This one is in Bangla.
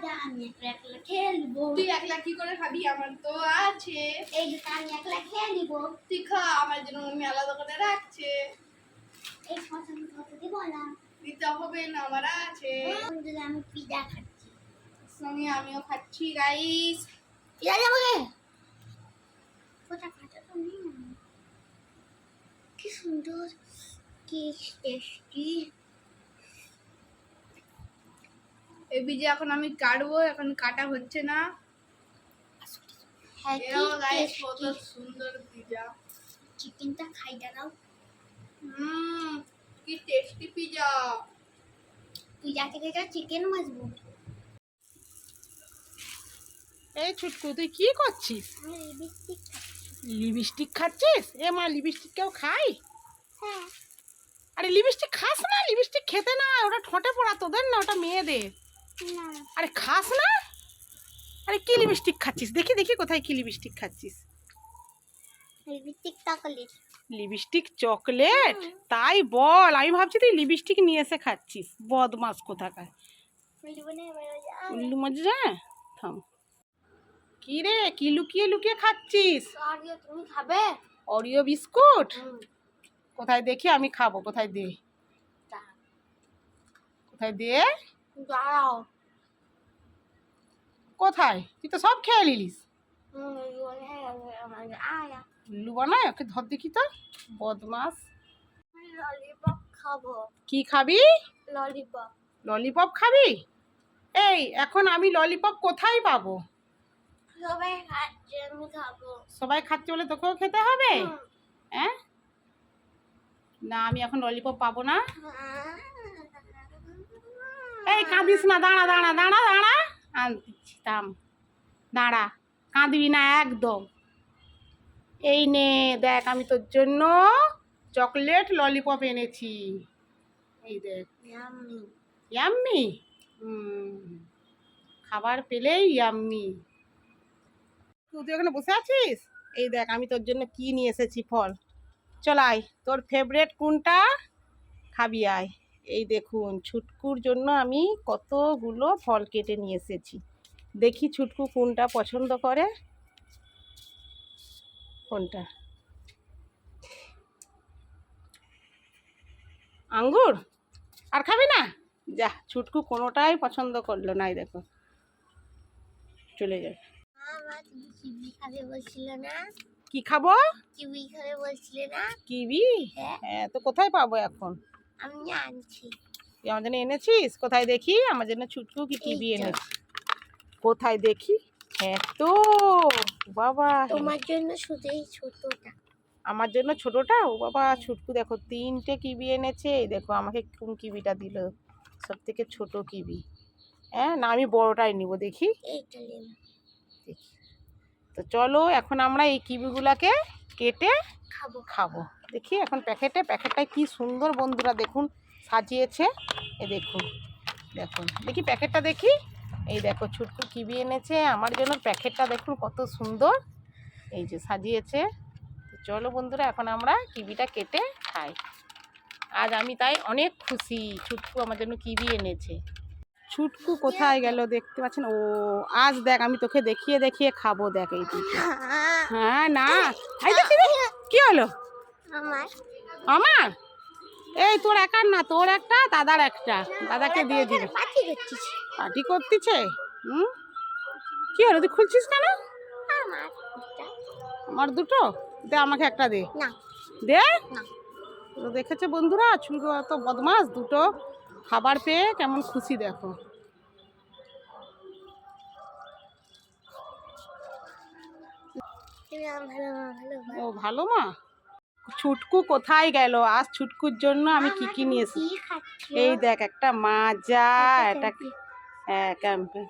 মজা আমি একলা একলা খেলব। তুই একলা কি করে খাবি? আমার তো আছে। এই দুটো আমি একলা খেয়ে নিবো তুই খা আমার জন্য আমি আলাদা করে রাখছে। এই পছন্দ হতে দিব না দিতে হবে না আমার আছে। বন্ধুদের আমি পিজা খাচ্ছি। সঙ্গে আমিও খাচ্ছি রাইস পিজা যাব গে কোথা খাচ্ছ তুমি? কি সুন্দর কি টেস্টি এই বীজে এখন আমি কাটবো এখন কাটা হচ্ছে না। হ্যাঁ কত সুন্দর পিজা। চিকেনটা খাই হুম কি টেস্টি পিজা। পিজা থেকে চিকেন মাছবো এই ছুটকু তুই কি করছিস? লিপস্টিক খাচ্ছিস? এ মা লিপস্টিক কেউ খায়? হ্যাঁ। আরে লিপস্টিক খাস না লিপস্টিক খেতে না ওটা ঠোঁটে পড়া তোদের না ওটা মেয়েদের। আরে খাস না? আরে কি লিপস্টিক খাচ্ছিস? দেখি দেখি কোথায় কি লিপস্টিক খাচ্ছিস। লিপস্টিক চকলেট লিপস্টিক চকলেট তাই বল আমি ভাবছি তুই লিপস্টিক নিয়ে এসে খাচ্ছিস। বদমাস কোথাকার। উল্লু মজা। থাম। কি রে কি লুকিয়ে লুকিয়ে খাচ্ছিস? তুমি খাবে? অরিও বিস্কুট কোথায় দেখি আমি খাব কোথায় দে? কোথায় দে? দাঁড়াও। কোথায়? তুই তো সব খেয়ে নিলিস। উল্লু বানায় ওকে ধর দেখি তো। বদমাস। ললিপপ খাব কি খাবি? ললিপপ ললিপপ খাবি? এই এখন আমি ললিপপ কোথায় পাবো? সবাই খাচ্ছে আমি খাব সবাই খাচ্ছে বলে তোকেও খেতে হবে? হ্যাঁ না আমি এখন ললিপপ পাবো না। এই কাঁদিস না দাঁড়া দাঁড়া দাঁড়া দাঁড়া। থাম দাঁড়া কাঁদবি না একদম। এই নে দেখ আমি তোর জন্য চকলেট ললিপপ এনেছি। এই দেখ। ইয়াম্মি খাবার পেলেই ইয়াম্মি তুই তুই ওখানে বসে আছিস? এই দেখ আমি তোর জন্য কি নিয়ে এসেছি ফল। চল আয় তোর ফেভারেট কোনটা? খাবি আয়। এই দেখুন ছুটকুর জন্য আমি কতগুলো ফল কেটে নিয়ে এসেছি। দেখি ছুটকু কোনটা পছন্দ করে। কোনটা? আঙ্গুর? আর খাবে না? যা ছুটকু কোনোটাই পছন্দ করল না দেখো। চলে যাবে। কি খাব? কিউই খাবে বলছিলে না? কিবি? হ্যাঁ। হ্যাঁ তো কোথায় পাবো এখন? আমি আনছি। তুই আমার জন্য এনেছিস? কোথায় দেখি? আমার জন্য ছুটকু কি তো। এনেছিস? কোথায় দেখি? হ্যাঁ তো বাবা। তোমার জন্য শুধু এই ছোটটা। আমার জন্য ছোটটা? ও বাবা ছুটকু দেখো তিনটে কিবি এনেছে। দেখো আমাকে কোন কিবিটা দিল? সব থেকে ছোট কিবি হ্যাঁ না আমি বড়টাই নিব দেখি। দেখি। তো চলো এখন আমরা এই কিবিগুলাকে কেটে খাব। খাব। দেখি এখন প্যাকেটে, প্যাকেটটায় কি সুন্দর বন্ধুরা দেখুন, সাজিয়েছে। এ দেখুন দেখুন, দেখি প্যাকেটটা দেখি। এই দেখো, ছুটকু কিবি এনেছে, আমার জন্য প্যাকেটটা দেখুন কত সুন্দর। এই যে সাজিয়েছে। চলো বন্ধুরা, এখন আমরা কিবিটা কেটে খাই। আজ আমি তাই অনেক খুশি, ছুটকু আমার জন্য কিবি এনেছে। ছুটকু কোথায় গেল দেখতে পাচ্ছেন? ও, আজ দেখ, আমি তোকে দেখিয়ে দেখিয়ে খাব, দেখ এই হ্যাঁ না। কি হলো? আমার। আমার? এই তোর একার না তোর একটা দাদার একটা। দাদাকে দিয়ে দিবি। পার্টি করতেছে। হুম? কি হলো তুই খুলছিস কেন? আমার দুটো। দে আমাকে একটা দে। দে? দেখেছে বন্ধুরা ছুটো এত বদমাস দুটো খাবার পেয়ে কেমন খুশি দেখো। ও ভালো মা? ছুটকু কোথায় গেল? আজ ছুটকুর জন্য আমি কি কি নিয়েছি? এসেছি এই দেখ একটা মাজা এটা হ্যাঁ ক্যাম্পে।